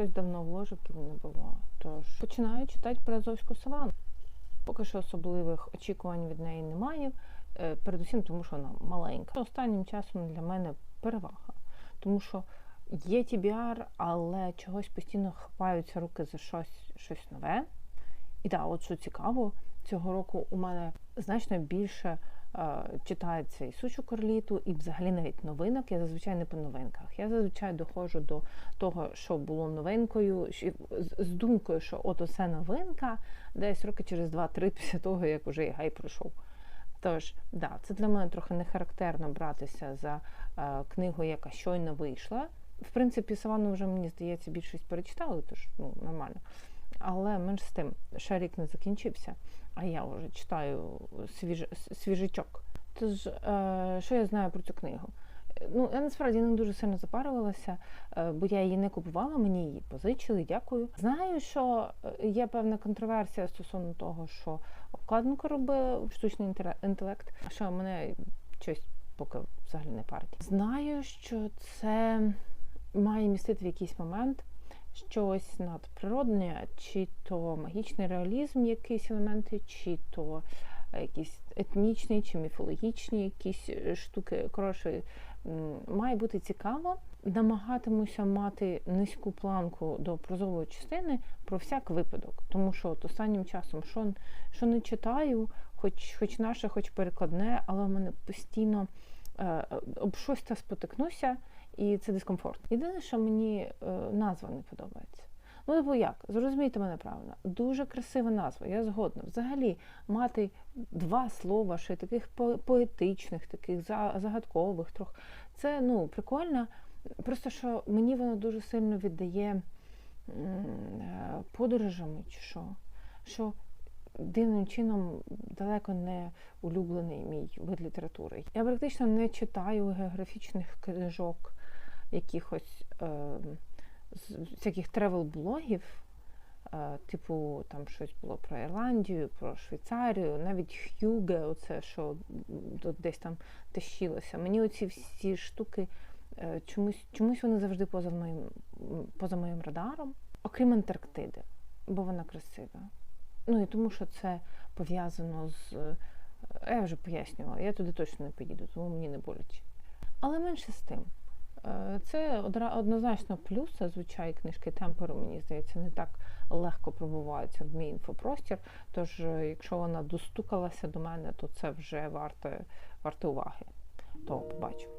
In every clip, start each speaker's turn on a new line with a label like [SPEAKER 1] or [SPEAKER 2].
[SPEAKER 1] щось давно в ложики не було. Тож починаю читати про Азовську савану. Поки що особливих очікувань від неї немає. е, Передусім, тому що вона маленька. Останнім часом для мене перевага, тому що є TBR, але чогось постійно хапаються руки за щось, щось нове. І так, от що цікаво, цього року у мене значно більше читається і сучу корліту, і взагалі навіть новинок. Я зазвичай не по новинках. Я зазвичай доходжу до того, що було новинкою, з, думкою, що от оце новинка, десь роки через 2-3 після того, як уже і гай пройшов. Тож, да, це для мене трохи не характерно братися за е, книгу, яка щойно вийшла. В принципі, Савану вже, мені здається, більшість перечитали, тож ну, нормально. Але менш з тим, ще рік не закінчився, а я вже читаю свіж, свіжачок. Тож, е, що я знаю про цю книгу? Ну, я насправді не дуже сильно запарювалася, е, бо я її не купувала, мені її позичили, дякую. Знаю, що е, є певна контроверсія стосовно того, що обкладинку робив штучний інтеле- інтелект, що мене щось поки взагалі не парить. Знаю, що це має містити в якийсь момент щось надприродне, чи то магічний реалізм, якісь елементи, чи то е, якісь етнічні чи міфологічні якісь е, штуки. Коротше, має бути цікаво. Намагатимуся мати низьку планку до прозової частини про всяк випадок, тому що от останнім часом що, що не читаю, хоч, хоч наше, хоч перекладне, але в мене постійно е, об щось та спотикнуся, і це дискомфорт. Єдине, що мені е, назва не подобається. Ну, бо як? Зрозумійте мене правильно. Дуже красива назва, я згодна. Взагалі, мати два слова, ще таких по- поетичних, таких за- загадкових, трохи. Це ну, прикольно. Просто що мені воно дуже сильно віддає е, подорожами, чи що. Що дивним чином далеко не улюблений мій вид літератури. Я практично не читаю географічних книжок, якихось е, з всяких тревел-блогів. е, Типу, там щось було про Ірландію, про Швейцарію, навіть Х'юге, оце що десь там тащилося. Мені оці всі штуки е, чомусь, чомусь вони завжди поза моїм, поза моїм радаром, окрім Антарктиди, бо вона красива. Ну і тому, що це пов'язано з. е, Я вже пояснювала, я туди точно не поїду, тому мені не боляче. Але менше з тим. Е, Це однозначно плюс. Зазвичай книжки темперу, мені здається, не так легко пробуваються в мій інфопростір. Тож, е, якщо вона достукалася до мене, то це вже варте, варте уваги. То побачимо.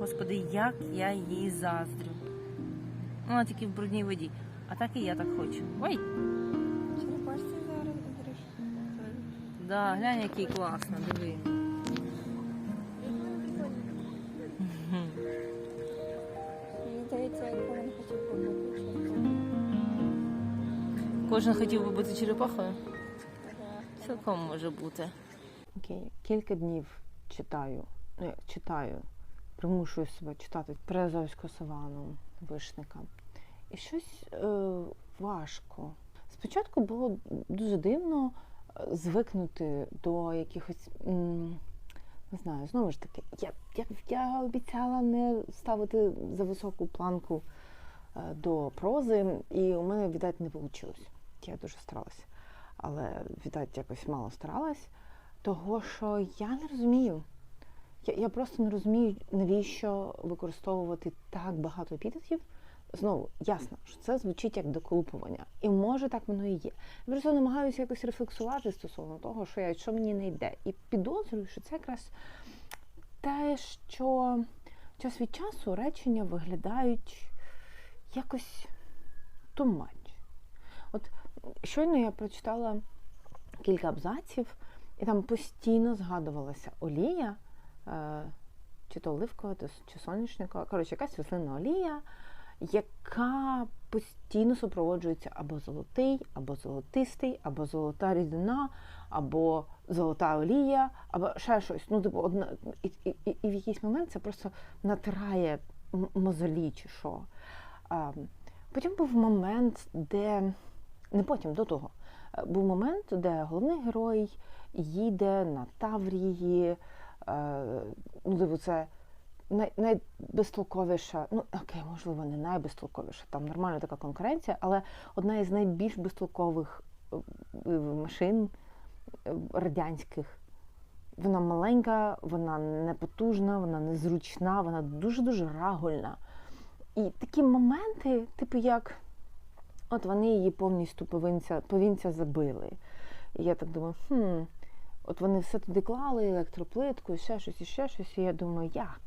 [SPEAKER 2] Господи, як я їй заздрю. Вона тільки в брудній воді. А так і я так хочу. Ой,
[SPEAKER 3] Черепашці зараз будеш.
[SPEAKER 2] да, глянь, який класно, диви. Кожен хотів би бути черепахою. Цілком може бути.
[SPEAKER 1] Окей, кілька днів читаю, ну як читаю, примушую себе читати Приазовську савану вишника. І щось е, важко. Спочатку було дуже дивно е, звикнути до якихось. м, не знаю, знову ж таки, я, я, я обіцяла не ставити за високу планку е, до прози, і у мене, віддать, не вийшло. Я дуже старалася. Але, віддать, якось мало старалась. Того, що я не розумію. Я, я просто не розумію, навіщо використовувати так багато епітетів. Знову ясно, що це звучить як доколупування. І може так воно і є. Я просто намагаюся якось рефлексувати стосовно того, що я що мені не йде. І підозрюю, що це якраз те, що час від часу речення виглядають якось much. От щойно я прочитала кілька абзаців, і там постійно згадувалася олія, е, чи то оливкова, чи соняшникова, коротше, якась рослинна олія, яка постійно супроводжується або золотий, або золотистий, або золота рідина, або золота олія, або ще щось. Ну, типу, одна, і, і, і, і в якийсь момент це просто натирає мозолі чи що. Потім був момент, де не потім, до того. Е, Був момент, де головний герой їде на Таврії. Е, ну, типу, це най, найбезтолковіша, ну окей, можливо, не найбезтолковіша, там нормальна така конкуренція, але одна із найбільш безтолкових е, е, машин е, радянських. Вона маленька, вона непотужна, вона незручна, вона дуже-дуже рагульна. І такі моменти, типу, як от вони її повністю повінця, повінця забили. І я так думаю, хм, от вони все туди клали, електроплитку, ще щось, і ще щось. І я думаю, як?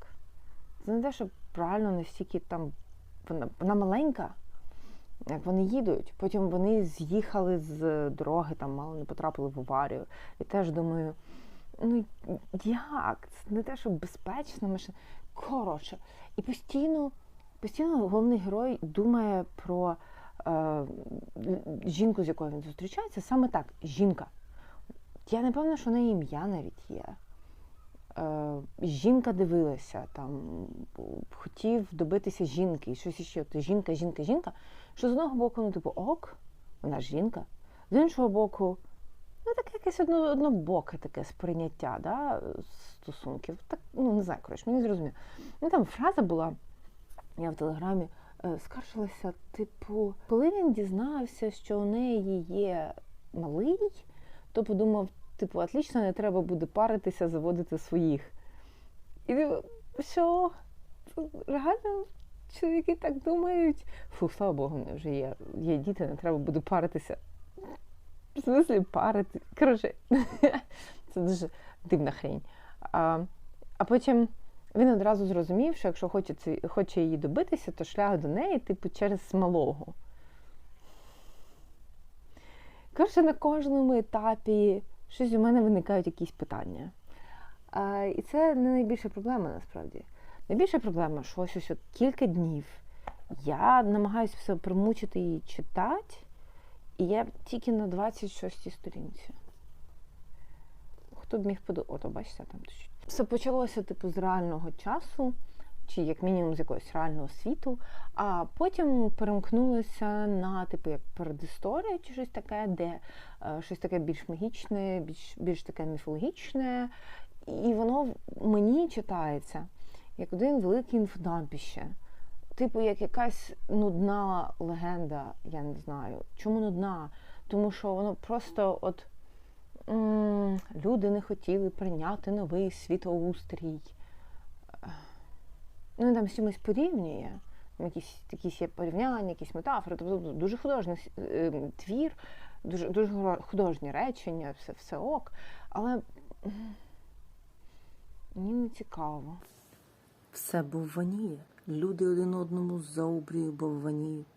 [SPEAKER 1] Це не те, що правильно настільки там вона, вона маленька, як вони їдуть. Потім вони з'їхали з дороги, там мало не потрапили в аварію. І теж думаю, ну як? Це не те, що безпечна машина. Коротше, і постійно, постійно головний герой думає про жінку, з якою він зустрічається. Саме так, жінка. Я не певна, що в неї ім'я навіть є. Е, жінка дивилася, там хотів добитися жінки, і щось іще. От жінка, жінка, жінка. Що з одного боку, ну, типу, ок, вона ж жінка. З іншого боку, ну таке якесь одно, однобоке таке сприйняття да, стосунків. Так, ну не знаю, коротше, мені зрозуміло. Ну там фраза була, я в телеграмі е, скаржилася, типу, коли він дізнався, що у неї є малий, то подумав, типу, отлично, не треба буде паритися, заводити своїх. І типу, що? Реально чоловіки так думають. Фу, слава Богу, мене вже є, є діти, не треба буде паритися. В смислі парити. Коротше, це дуже дивна хрень. А, а потім він одразу зрозумів, що якщо хоче, хоче її добитися, то шлях до неї, типу, через малого. Коротше, на кожному етапі щось у мене виникають якісь питання. А, і це не найбільша проблема насправді. Найбільша проблема, що ось ось кілька днів я намагаюся все примучити її читати, і я тільки на 26 сторінці. Хто б міг подумати? Ото, бачите, там чуть. Все почалося, типу, з реального часу, чи як мінімум з якогось реального світу, а потім перемкнулося на, типу, як передісторія, чи щось таке, де е, щось таке більш магічне, більш, більш таке міфологічне. І воно мені читається як один великий інфодампіще. Типу, як якась нудна легенда, я не знаю. Чому нудна? Тому що воно просто от люди не хотіли прийняти новий світоустрій. Ну, там з чимось порівнює. Якісь, якісь є порівняння, якісь метафори. Тобто дуже художній е, твір, дуже, дуже художні речення, все, все ок. Але мені не цікаво.
[SPEAKER 2] Все бовваніє. Люди один одному за обрію бовваніють.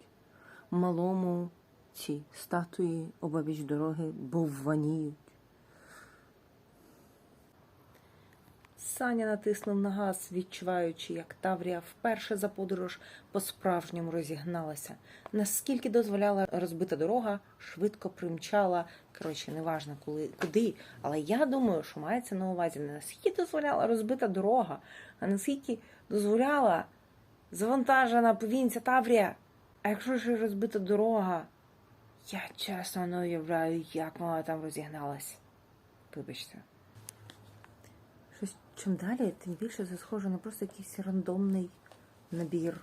[SPEAKER 2] Малому ці статуї обабіч дороги бовваніють. Саня натиснув на газ, відчуваючи, як Таврія вперше за подорож по-справжньому розігналася. Наскільки дозволяла розбита дорога, швидко примчала. Коротше, неважно коли, куди. Але я думаю, що мається на увазі не наскільки дозволяла розбита дорога, а наскільки дозволяла завантажена повінця Таврія. А якщо ще розбита дорога, я чесно не уявляю, як вона там розігналась. Вибачте. Чим далі, тим більше це схоже на просто якийсь рандомний набір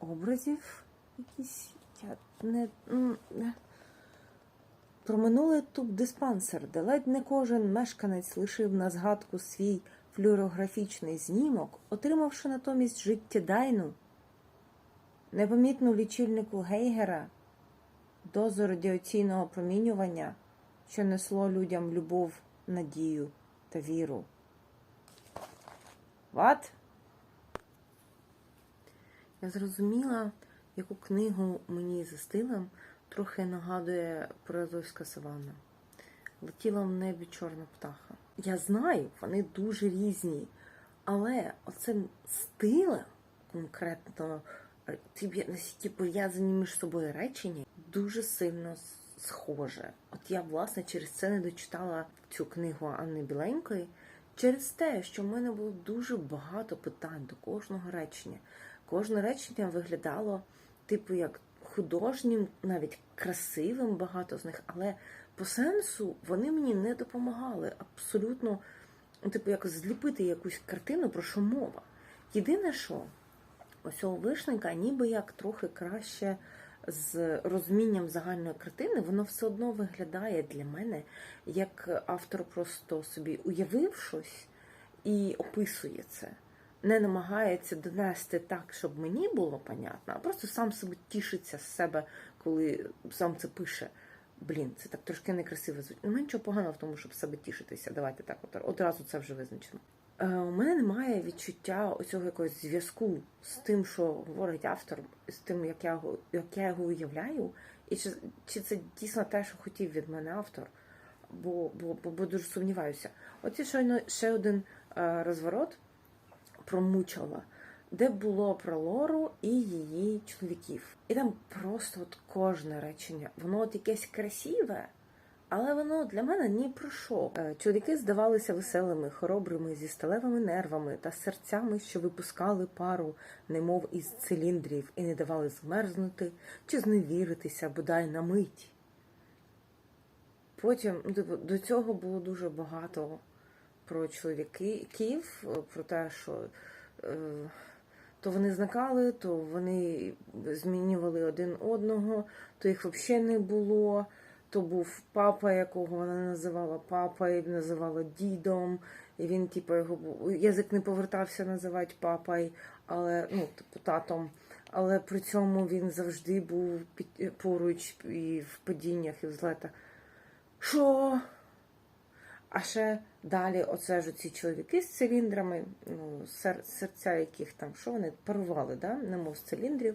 [SPEAKER 2] образів. Якісь я не. м, не. Про минулий туб-диспансер, де ледь не кожен мешканець лишив на згадку свій флюорографічний знімок, отримавши натомість життєдайну, непомітну лічильнику Гейгера, дозу радіаційного промінювання, що несло людям любов, надію та віру. What? Я зрозуміла, яку книгу мені за стилем трохи нагадує Приазовська саванна. Летіла в небі чорна птаха. Я знаю, вони дуже різні, але оцим стилем конкретно е, ці б'є- настільки пов'язані між собою речення дуже сильно схоже. От я, власне, через це не дочитала цю книгу Анни Біленької, через те, що в мене було дуже багато питань до кожного речення. Кожне речення виглядало, типу, як художнім, навіть красивим багато з них, але по сенсу вони мені не допомагали. Абсолютно
[SPEAKER 1] ну, типу, якось зліпити якусь картину, про що мова. Єдине, що ось у вишника ніби як трохи краще з розумінням загальної картини, воно все одно виглядає для мене, як автор просто собі уявив щось і описує це. Не намагається донести так, щоб мені було понятно, а просто сам себе тішиться з себе, коли сам це пише. Блін, це так трошки некрасиво звучить. Немає нічого поганого в тому, щоб себе тішитися. Давайте так, одразу це вже визначено. Е, у мене немає відчуття оцього якогось зв'язку з тим, що говорить автор, з тим, як я, як я його уявляю, і чи, чи це дійсно те, що хотів від мене автор, бо, бо, бо, бо дуже сумніваюся. Оці щойно ще один е, розворот про мучала, де було про Лору і її чоловіків. І там просто от кожне речення, воно от якесь красиве, але воно для мене ні про що. Е, Чоловіки здавалися веселими, хоробрими, зі сталевими нервами та серцями, що випускали пару, немов із циліндрів, і не давали змерзнути чи зневіритися бодай на мить. Потім до цього було дуже багато про чоловіків, про те, що е, то вони зникали, то вони змінювали один одного, то їх взагалі не було. То був папа, якого вона називала папа, і називала дідом. І він, типу, його язик не повертався називати папою, але ну, типу, татом. Але при цьому він завжди був поруч і в падіннях, і в злетах. Що? А ще далі, оце ж ці чоловіки з циліндрами, ну, сер, серця яких там, що вони парували, да? немов з циліндрів.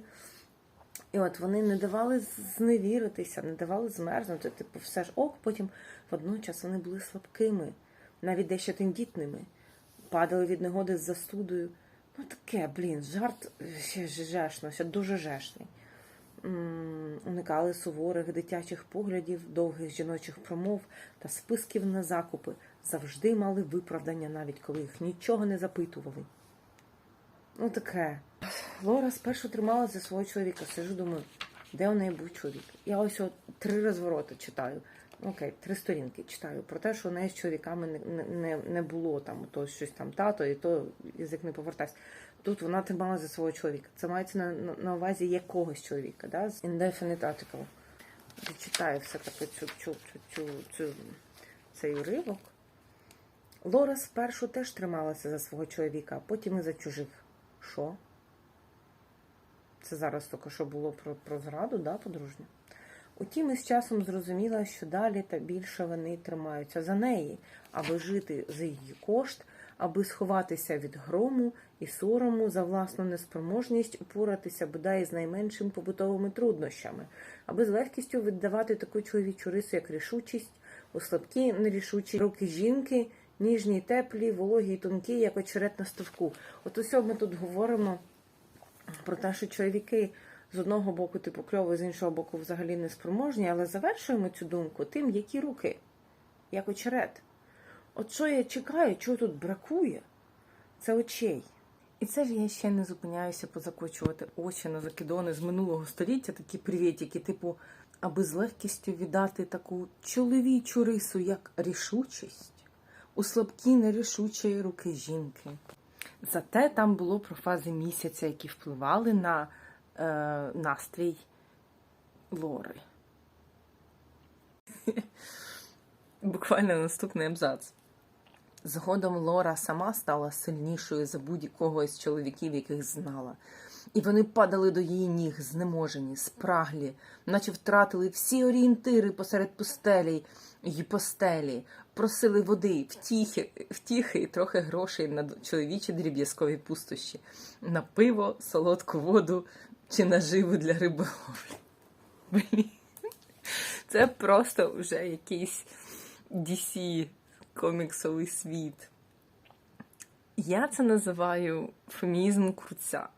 [SPEAKER 1] І от вони не давали зневіритися, не давали змерзнути. Типу, все ж ок, потім водночас вони були слабкими, навіть дещо тендітними, падали від негоди з застудою. Ну таке, блін, жарт ще жешно, ще дуже жешний. Уникали суворих дитячих поглядів, довгих жіночих промов та списків на закупи. Завжди мали виправдання, навіть коли їх нічого не запитували. Ну таке. Лора спершу трималася за свого чоловіка. Сижу, думаю, де у неї був чоловік. Я ось от три розвороти читаю. Окей, три сторінки читаю про те, що у неї з чоловіками не, не- не, було там то щось там тато, і то язик не повертався. Тут вона трималася за свого чоловіка. Це мається на, на, на увазі якогось чоловіка, да? з indefinite article. Читаю все таки цю, цю, цю, цю, цю, цей уривок. Лора спершу теж трималася за свого чоловіка, а потім і за чужих. Що? Це зараз тільки що було про, про зраду, да, подружню? Утім, із часом зрозуміла, що далі та більше вони тримаються за неї, аби жити за її кошт, аби сховатися від грому і сорому за власну неспроможність упоратися бодай з найменшими побутовими труднощами, аби з легкістю віддавати таку чоловічу рису, як рішучість, у слабкі, нерішучі руки жінки, ніжні, теплі, вологі й тонкі, як очерет на ставку. От усе ми тут говоримо про те, що чоловіки з одного боку типу кльово, з іншого боку взагалі неспроможні, але завершуємо цю думку тим, які руки, як очерет. От що я чекаю, чого тут бракує, це очей. І це ж я ще не зупиняюся позакочувати очі на закидони з минулого століття, такі привітики, типу, аби з легкістю віддати таку чоловічу рису, як рішучість, у слабкі нерішучої руки жінки. Зате там було про фази місяця, які впливали на е, настрій Лори. Буквально наступний абзац. Згодом Лора сама стала сильнішою за будь-якого із чоловіків, яких знала. І вони падали до її ніг, знеможені, спраглі, наче втратили всі орієнтири посеред пустелі й постелі, просили води, втіхи, втіхи і трохи грошей на чоловічі дріб'язкові пустощі, на пиво, солодку воду чи наживу для риболовлі. Це просто вже якийсь DC коміксовий світ. Я це називаю фемінізм круця.